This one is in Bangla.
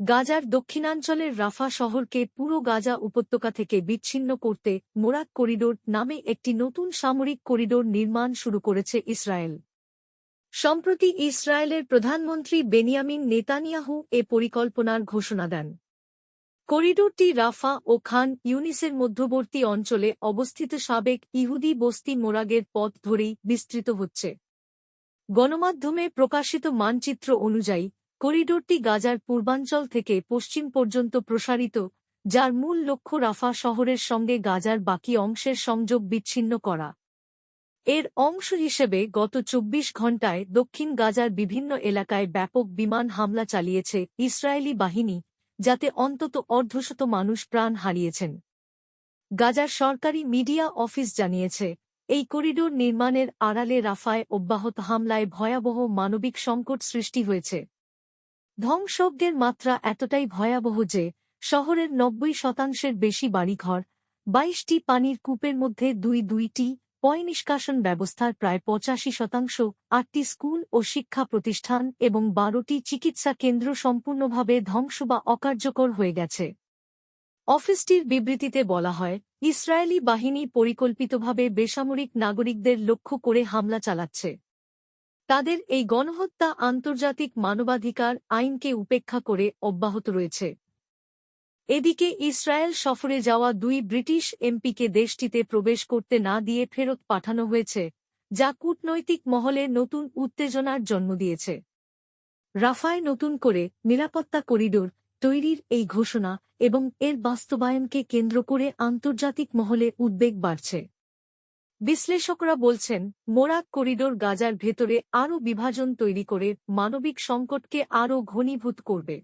গাজার দক্ষিণাঞ্চলের রাফা শহরকে পুরো গাজা উপত্যকা থেকে বিচ্ছিন্ন করতে মোরাক করিডোর নামে একটি নতুন সামরিক করিডোর নির্মাণ শুরু করেছে ইসরায়েল। সম্প্রতি ইসরায়েলের প্রধানমন্ত্রী বেনিয়ামিন নেতানিয়াহু এ পরিকল্পনার ঘোষণা দেন। করিডোরটি রাফা ও খান ইউনিসের মধ্যবর্তী অঞ্চলে অবস্থিত সাবেক ইহুদি বস্তি মোরাগের পথ ধরেই বিস্তৃত হচ্ছে। গণমাধ্যমে প্রকাশিত মানচিত্র অনুযায়ী করিডোরটি গাজার পূর্বাঞ্চল থেকে পশ্চিম পর্যন্ত প্রসারিত, যার মূল লক্ষ্য রাফা শহরের সঙ্গে গাজার বাকি অংশের সংযোগ বিচ্ছিন্ন করা। এর অংশ হিসেবে গত চব্বিশ ঘণ্টায় দক্ষিণ গাজার বিভিন্ন এলাকায় ব্যাপক বিমান হামলা চালিয়েছে ইসরায়েলি বাহিনী, যাতে অন্তত অর্ধশত মানুষ প্রাণ হারিয়েছেন। গাজার সরকারি মিডিয়া অফিস জানিয়েছে, এই করিডোর নির্মাণের আড়ালে রাফায় অব্যাহত হামলায় ভয়াবহ মানবিক সংকট সৃষ্টি হয়েছে। ধ্বংসজ্ঞের মাত্রা এতটাই ভয়াবহ যে, শহরের নব্বই শতাংশের বেশি বাড়িঘর, বাইশটি পানির কূপের মধ্যে দুই দুইটি পয় নিষ্কাশন ব্যবস্থার প্রায় পঁচাশি শতাংশ, আটটি স্কুল ও শিক্ষা প্রতিষ্ঠান এবং বারোটি চিকিৎসা কেন্দ্র সম্পূর্ণভাবে ধ্বংস বা অকার্যকর হয়ে গেছে। অফিসটির বিবৃতিতে বলা হয়, ইসরায়েলি বাহিনী পরিকল্পিতভাবে বেসামরিক নাগরিকদের লক্ষ্য করে হামলা চালাচ্ছে। তাদের এই গণহত্যা আন্তর্জাতিক মানবাধিকার আইনকে উপেক্ষা করে অব্যাহত রয়েছে। এদিকে ইসরায়েল সফরে যাওয়া দুই ব্রিটিশ এমপিকে দেশটিতে প্রবেশ করতে না দিয়ে ফেরত পাঠানো হয়েছে, যা কূটনৈতিক মহলে নতুন উত্তেজনার জন্ম দিয়েছে। রাফায় নতুন করে নিরাপত্তা করিডোর তৈরির এই ঘোষণা এবং এর বাস্তবায়নকে কেন্দ্র করে আন্তর্জাতিক মহলে উদ্বেগ বাড়ছে। বিশ্লেষকরা বলছেন মোরাক করিডোর গাজার ভেতরে আরও বিভাজন তৈরি করে মানবিক সংকটকে আরও ঘনীভূত করবে।